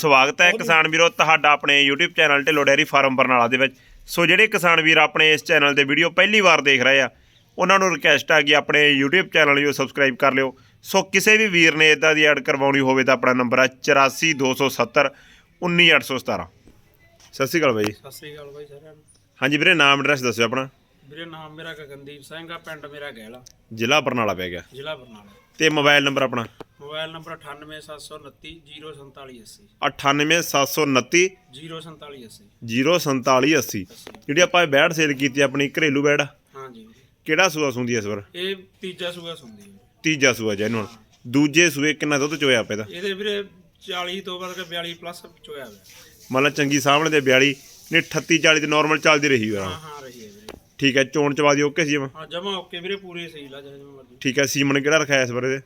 ਸਵਾਗਤ ਹੈ ਕਿਸਾਨ ਵੀਰੋ ਤੁਹਾਡਾ ਆਪਣੇ YouTube channel Dhillon dairy farm Barnala ਦੇ ਵਿੱਚ। ਸੋ ਜਿਹੜੇ ਕਿਸਾਨ ਵੀਰ ਆਪਣੇ ਇਸ ਚੈਨਲ ਦੇ ਵੀਡੀਓ ਪਹਿਲੀ ਵਾਰ ਦੇਖ ਰਹੇ ਆ ਉਹਨਾਂ ਨੂੰ ਰਿਕਵੈਸਟ ਆ ਕਿ ਆਪਣੇ YouTube ਚੈਨਲ ਨੂੰ ਸਬਸਕ੍ਰਾਈਬ ਕਰ ਲਿਓ। ਸੋ ਕਿਸੇ ਵੀ ਵੀਰ ਨੇ ਇਦਾਂ ਦੀ ਐਡ ਕਰਵਾਉਣੀ ਹੋਵੇ ਤਾਂ ਆਪਣਾ ਨੰਬਰ ਹੈ 84270 19817 ਸਤਿ ਸ਼੍ਰੀ ਅਕਾਲ ਬਾਈ। ਜੀ। ਸਤਿ ਸ੍ਰੀ ਅਕਾਲ ਬਾਈ ਸਾਰਿਆਂ ਨੂੰ। ਹਾਂਜੀ ਵੀਰੇ ਨਾਮ ਐਡਰੈਸ ਦੱਸਿਓ ਆਪਣਾ। ਵੀਰੇ ਨਾਮ ਮੇਰਾ ਗਗਨਦੀਪ ਸਿੰਘ ਆ ਪਿੰਡ ਮੇਰਾ ਗੈਲਾ ਜ਼ਿਲ੍ਹਾ ਬਰਨਾਲਾ ਪੈ ਗਿਆ। ਜ਼ਿਲ੍ਹਾ ਬਰਨਾਲਾ। ਤੇ ਮੋਬਾਈਲ ਨੰਬਰ ਆਪਣਾ? ਮੋਬਾਈਲ ਨੰਬਰ 98729 04780 98729 04780 04780 ਜਿਹੜੀ ਆਪਾਂ ਇਹ ਬੈਡ ਸੇਲ ਕੀਤੀ ਆਪਣੀ ਘਰੇਲੂ ਬੈਡ ਹਾਂਜੀ। ਕਿਹੜਾ ਸੂਆ ਸੁੰਦੀ ਇਸ ਵਾਰ? ਇਹ ਤੀਜਾ ਸੂਆ ਸੁਣਦੀ ਹੈ ਤੀਜਾ ਸੂਆ ਜੈਨੂਨ ਦੂਜੇ ਸੂਏ ਕਿੰਨਾ ਦੁੱਧ ਚੋਇਆ ਪਿਆ ਇਹਦਾ ਇਹਦੇ ਵੀਰੇ 40 ਤੋਂ ਵੱਧ ਕੇ 42 ਪਲੱਸ ਚੋਇਆ ਹੋਇਆ। ਮਤਲਬ ਚੰਗੀ ਸਾਹਮਣੇ ਦੇ 42 ਨੇ 38 40 ਤੇ ਨਾਰਮਲ ਚੱਲਦੀ ਰਹੀ ਹਾਂ ਵਾ ਹਾਂ ਰਹੀ ਹੈ ਵੀਰੇ। ਠੀਕ ਹੈ ਚੋਣ ਚਵਾ ਦੀ ਓਕੇ ਸੀ ਜਮਾਂ? ਹਾਂ ਜਮਾ ਓਕੇ ਵੀਰੇ ਪੂਰੀ ਸਹੀ ਲਾ ਜਿਵੇਂ ਮਰਜ਼ੀ। ਠੀਕ ਹੈ ਸੀਮਨ ਕਿਹੜਾ ਰਖਾਇਆ ਇਸ ਵਾਰ ਇਹਦੇ?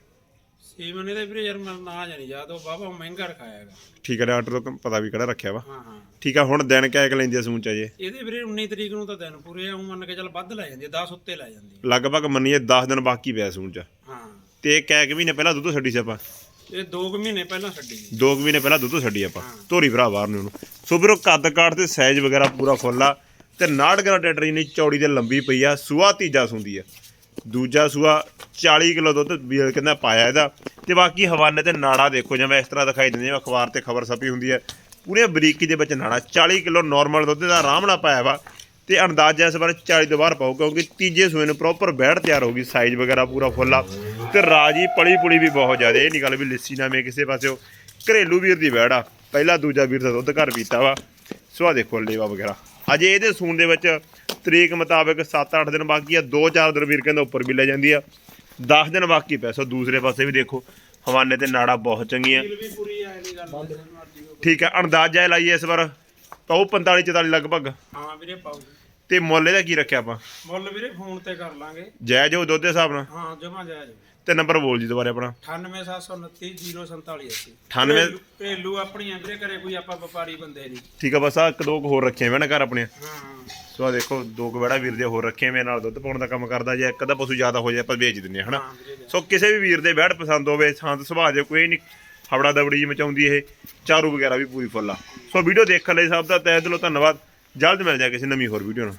ਸੀਮਨ ਇਹਦੇ ਵੀਰੇ ਯਾਰ ਮੈਂ ਨਾ ਜਾਣੀ ਯਾਦ ਉਹ ਬਾਬਾ ਮਹਿੰਗਾ ਰਖਾਇਆ ਹੈਗਾ। ਠੀਕ ਹੈ ਡਾਕਟਰ ਤੋਂ ਪਤਾ ਵੀ ਕਿਹੜਾ ਰੱਖਿਆ ਵਾ। ਹਾਂ ਹਾਂ। ਠੀਕ ਹੈ ਹੁਣ ਦਿਨ ਕਿਆ ਕੁ ਲੈਂਦੀ ਆ ਸੂਣ ਚ ਜੇ ਇਹਦੇ ਵੀਰੇ 19 ਤਰੀਕ ਨੂੰ ਤਾਂ ਦਿਨ ਪੂਰੇ ਆ ਉਹ ਮੰਨ ਕੇ ਚੱਲ ਵੱਧ ਲੈ ਜਾਂਦੀ 10 ਉੱਤੇ ਲੈ ਜਾਂਦੀ। ਲਗਭਗ ਮੰਨੀਏ 10 ਦਿਨ ਬਾਕੀ ਪਿਆ ਚ। ਹਾਂ। ਤੇ ਕੈ ਕੁ ਮਹੀਨੇ ਪਹਿਲਾਂ ਦੁੱਧ ਛੱਡੀ ਸੀ ਆਪਾਂ? ਇਹ 2 ਮਹੀਨੇ ਪਹਿਲਾਂ ਛੱਡੀ ਸੀ। ਦੋ ਕੁ ਮਹੀਨੇ ਪਹਿਲਾਂ ਦੁੱਧ ਛੱਡੀ ਆਪਾਂ। ਧੋਰੀ ਭਰਾ ਬਾਹਰ ਨੂੰ ਉਹਨੂੰ ਸੋ ਵੀਰੋ ਕੱਦ ਕਾਠ ਤੇ ਸਾਈਜ਼ ਵਗੈਰਾ ਪੂਰਾ ਫੁੱਲ ਆ। ਤੇ 69 ਗਰਾ ਟਰੈਕਟਰ ਜਿੰਨੀ ਚੌੜੀ ਤੇ ਲੰਬੀ ਪਈ ਆ। ਸੂਆ ਤੀਜਾ ਸੁੰਦੀ ਆ। ਦੂਜਾ ਸੂਆ 40 ਕਿਲੋ ਦੁੱਧ ਵੀਰ ਕਹਿੰਦਾ ਪਾਇਆ ਇਹਦਾ। ਤੇ ਬਾਕੀ ਹਵਾਨੇ ਤੇ ਨਾੜਾ ਦੇਖੋ, ਜਿਵੇਂ ਇਸ ਤਰ੍ਹਾਂ ਦਿਖਾਈ ਦਿੰਦੇ ਆ ਅਖਬਾਰ ਤੇ ਖਬਰ ਛਪੀ ਹੁੰਦੀ ਹੈ। ਪੂਰੇ ਬਰੀਕੀ ਦੇ ਵਿੱਚ ਨਾੜਾ 40 ਕਿਲੋ ਨਾਰਮਲ ਦੁੱਧ ਦਾ ਆਰਾਮ ਨਾਲ ਪਾਇਆ ਵਾ। ਤੇ ਅੰਦਾਜ਼ਾ ਇਸ ਬਾਰੇ 40 ਤੋਂ ਬਾਹਰ ਪਾਉ ਕਿਉਂਕਿ ਤੀਜੇ ਸੂਏ ਨੂੰ ਪ੍ਰੋਪਰ ਬੈੜ ਤਿਆਰ ਹੋ ਗਈ ਸਾਈਜ਼ ਵਗੈਰਾ ਪੂਰਾ ਫੁੱਲ ਆ। ਤੇ ਰਾਜੀ ਪਲੀ ਪੁਲੀ ਵੀ ਬਹੁਤ ਜ਼ਿਆਦਾ, ਇਹ ਨਹੀਂ ਗੱਲ ਵੀ ਲਿੱਸੀ ਨਾ ਮੇ ਕਿਸੇ ਪਾਸਿਓ ਘਰੇਲੂ ਵੀਰ ਦੀ ਬੈੜ ਆ, ਪਹਿਲਾ ਦੂਜਾ ਵੀਰ ਦਾ ਦੁੱਧ ਘਰ ਪੀਤਾ ਵਾ। ਸੋ ਆਹ ਦੇਖੋ, ਲੇਵਾ ਵਗੈਰਾ। ਅਜੇ ਇਹਦੇ ਸੂਣ ਦੇ ਵਿੱਚ ਤਰੀਕ ਮੁਤਾਬਕ 7-8 ਦਿਨ ਬਾਕੀ ਆ 2-4 ਦਿਨ ਵੀਰ ਕਹਿੰਦਾ ਉੱਪਰ ਵੀ ਲੈ ਜਾਂਦੀ ਆ। 10 ਦਿਨ ਬਾਕੀ ਪੈ ਸੋ ਦੂਸਰੇ ਪਾਸੇ ਵੀ ਦੇਖੋ ਹਵਾਨੇ ਤੇ ਨਾੜਾ ਬਹੁਤ ਚੰਗੀਆਂ। ਠੀਕ ਆ ਅੰਦਾਜ਼ਾ ਲਾਈਏ ਇਸ ਵਾਰ ਪਾਉ 45-44 ਲਗਭਗ। ਹਾਂ ਵੀਰੇ ਪਾਉ ਤੇ ਮੁੱਲ ਇਹਦਾ ਕੀ ਰੱਖਿਆ ਆਪਾਂ? ਮੁੱਲ ਵੀਰੇ ਫੋਨ ਤੇ ਕਰ ਲਾਂਗੇ। ਜਾਇਜ਼ ਹੋ ਦੁੱਧ ਦੇ ਹਿਸਾਬ ਨਾਲ? ਹਾਂ ਜਮਾ ਜਾਇਜ਼। ਤੇ ਨੰਬਰ ਬੋਲ ਜੀ ਦੁਬਾਰੇ ਆਪਣਾ। 98729 04780 98 ਘਰੇਲੂ ਆਪਣੀਆਂ ਵੀਰੇ ਘਰੇ ਕੋਈ ਆਪਾਂ ਵਪਾਰੀ ਬੰਦੇ ਨਹੀਂ। ਠੀਕ ਆ ਬਸ ਆ ਇੱਕ ਦੋ ਹੋਰ ਰੱਖੇ ਹੋਏ ਨੇ ਘਰ ਆਪਣੇ ਹਾਂ। ਸੋ ਆ ਦੇਖੋ ਦੋ ਕੁ ਬੜਾ ਵੀਰ ਦੇ ਹੋਰ ਰੱਖੇ ਹੋਏ ਨਾਲ ਦੁੱਧ ਪਾਉਣ ਦਾ ਕੰਮ ਕਰਦਾ ਜੇ ਇੱਕ ਅੱਧਾ ਪਸ਼ੂ ਜ਼ਿਆਦਾ ਹੋ ਜਾਏ ਆਪਾਂ ਵੇਚ ਦਿੰਦੇ ਹਾਂ ਹਨਾ? ਸੋ ਕਿਸੇ ਵੀ ਵੀਰ ਦੇ ਬੈੜ ਪਸੰਦ ਹੋਵੇ ਸ਼ਾਂਤ ਸੁਭਾਅ ਦੇ ਕੋਈ ਨਹੀਂ ਹਵੜਾ ਦਵੜੀ ਜੀ ਮਚਾਉਂਦੀ ਇਹ ਚਾਰੂ ਵਗੈਰਾ ਵੀ ਪੂਰੀ ਫੁੱਲ ਆ। ਸੋ ਵੀਡੀਓ ਦੇਖਣ ਲਈ ਸਭ ਦਾ ਤਹਿ ਦਿਲੋਂ ਧੰਨਵਾਦ। ਜਲਦ ਮਿਲ ਜਾ ਕਿਸੇ ਨਵੀਂ ਹੋਰ ਵੀਡੀਓ ਨਾਲ।